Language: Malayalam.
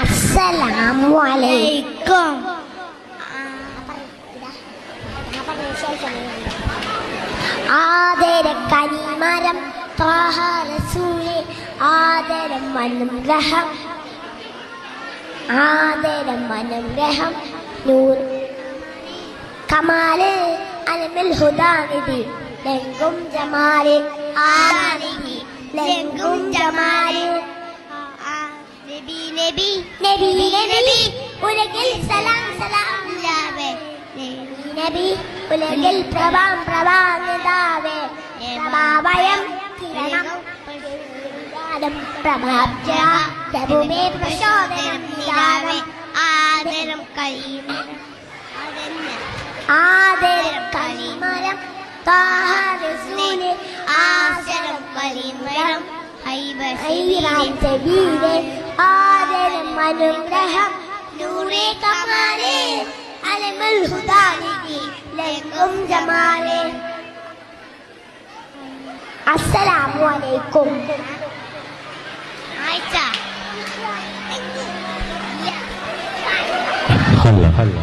അസ്സലാമു അലൈക്കും. ആദര കനിമരം ത്വാഹ റസൂലെ ആദരം അനുഗ്രഹം. ആദരം അനുഗ്രഹം നൂർ കമാൽ അലമിൽ ഹുദാനിധി ലങ്കും ജമാൽ. ആദാനിധി ലങ്കും ജമാൽ നബി നബി നബി ഉലകിൽ സലാം സലാം ഇല്ലാവേ നബി ഉലകിൽ പ്രഭാം പ്രഭാനിതാവേ പ്രഭാവയം കിരണം പ്രഭാം പ്രഭാബ്ജ പ്രഭുമേ പ്രചോദനം നിരാവേ ആദരം അതന്നെ ആദരം കളിമരം താഹരസൂലെ ആസരം കലിമരം منهم نوري كمالي علم الهدى لكم جمالي السلام عليكم هلا هلا